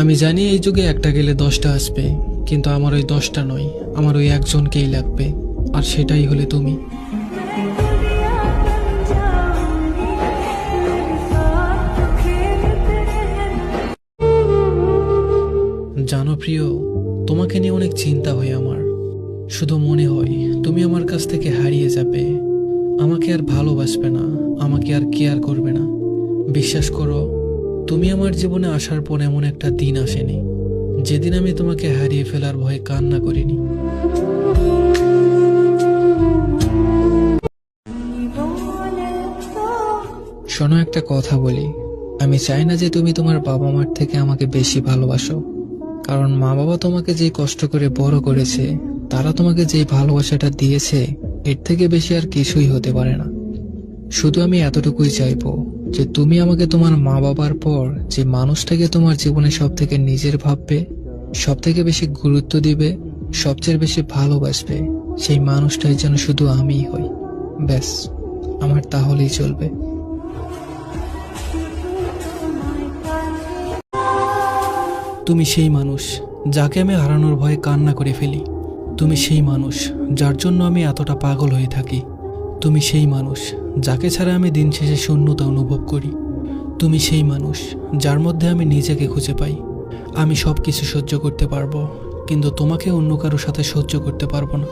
আমি জানি এই যুগে একটা গেলে দশটা আসবে, কিন্তু আমার ওই দশটা নয়, আমার ওই একজনকেই লাগবে, আর সেটাই হলে তুমি। জানো প্রিয়, তোমাকে নিয়ে অনেক চিন্তা হয় আমার। শুধু মনে হয়, তুমি আমার কাছ থেকে হারিয়ে যাবে। আমাকে আর ভালোবাসবে না, আমাকে আর কেয়ার করবে না। বিশ্বাস করো তুমি আমার জীবনে আসার পর এমন একটা দিন আসেনি, যেদিন আমি তোমাকে হারিয়ে ফেলার ভয়ে কান্না করিনি। শোনো, একটা কথা বলি। আমি চাই না যে তুমি তোমার বাবা মার থেকে আমাকে বেশি ভালোবাসো, কারণ মা বাবা তোমাকে যে কষ্ট করে বড় করেছে, তারা তোমাকে যে ভালোবাসাটা দিয়েছে, এর থেকে বেশি আর কিছুই হতে পারে না। শুধু আমি এতটুকুই চাইব। যে তুমি আমাকে তোমার মা বাবার পর যে মানুষটাকে তোমার জীবনে সব থেকে নিজের ভাববে সব থেকে বেশি গুরুত্ব দিবে, সবচেয়ে বেশি ভালোবাসবে, সেই মানুষটাই যেন শুধু আমিই হই। ব্যাস, আমার তাহলেই চলবে। তুমি সেই মানুষ যাকে আমি হারানোর ভয়ে কান্না করে ফেলি। তুমি সেই মানুষ যার জন্য আমি এতটা পাগল হয়ে থাকি। তুমি সেই মানুষ যাকে ছাড়া আমি দিন শেষে শূন্যতা অনুভব করি। তুমি সেই মানুষ যার মধ্যে আমি নিজেকে খুঁজে পাই। আমি সব কিছু সহ্য করতে পারব, কিন্তু তোমাকে অন্য কারোর সাথে সহ্য করতে পারব না।